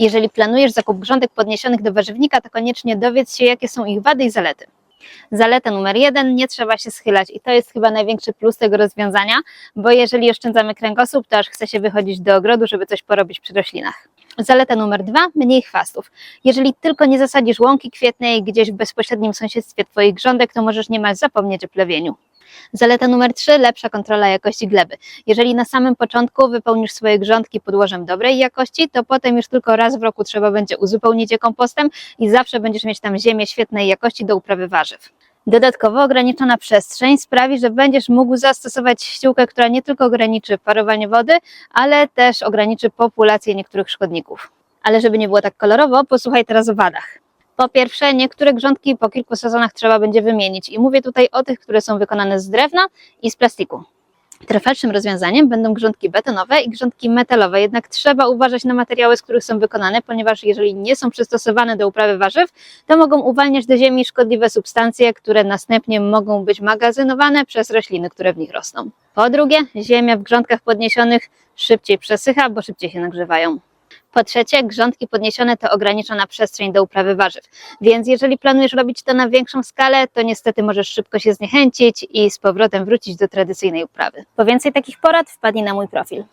Jeżeli planujesz zakup grządek podniesionych do warzywnika, to koniecznie dowiedz się, jakie są ich wady i zalety. Zaleta numer jeden, nie trzeba się schylać i to jest chyba największy plus tego rozwiązania, bo jeżeli oszczędzamy kręgosłup, to aż chce się wychodzić do ogrodu, żeby coś porobić przy roślinach. Zaleta numer dwa, mniej chwastów. Jeżeli tylko nie zasadzisz łąki kwietnej gdzieś w bezpośrednim sąsiedztwie Twoich grządek, to możesz niemal zapomnieć o plewieniu. Zaleta numer 3, lepsza kontrola jakości gleby. Jeżeli na samym początku wypełnisz swoje grządki podłożem dobrej jakości, to potem już tylko raz w roku trzeba będzie uzupełnić je kompostem i zawsze będziesz mieć tam ziemię świetnej jakości do uprawy warzyw. Dodatkowo ograniczona przestrzeń sprawi, że będziesz mógł zastosować ściółkę, która nie tylko ograniczy parowanie wody, ale też ograniczy populację niektórych szkodników. Ale żeby nie było tak kolorowo, posłuchaj teraz o wadach. Po pierwsze, niektóre grządki po kilku sezonach trzeba będzie wymienić i mówię tutaj o tych, które są wykonane z drewna i z plastiku. Trwalszym rozwiązaniem będą grządki betonowe i grządki metalowe, jednak trzeba uważać na materiały, z których są wykonane, ponieważ jeżeli nie są przystosowane do uprawy warzyw, to mogą uwalniać do ziemi szkodliwe substancje, które następnie mogą być magazynowane przez rośliny, które w nich rosną. Po drugie, ziemia w grządkach podniesionych szybciej przesycha, bo szybciej się nagrzewają. Po trzecie, grządki podniesione to ograniczona przestrzeń do uprawy warzyw, więc jeżeli planujesz robić to na większą skalę, to niestety możesz szybko się zniechęcić i z powrotem wrócić do tradycyjnej uprawy. Po więcej takich porad wpadnij na mój profil.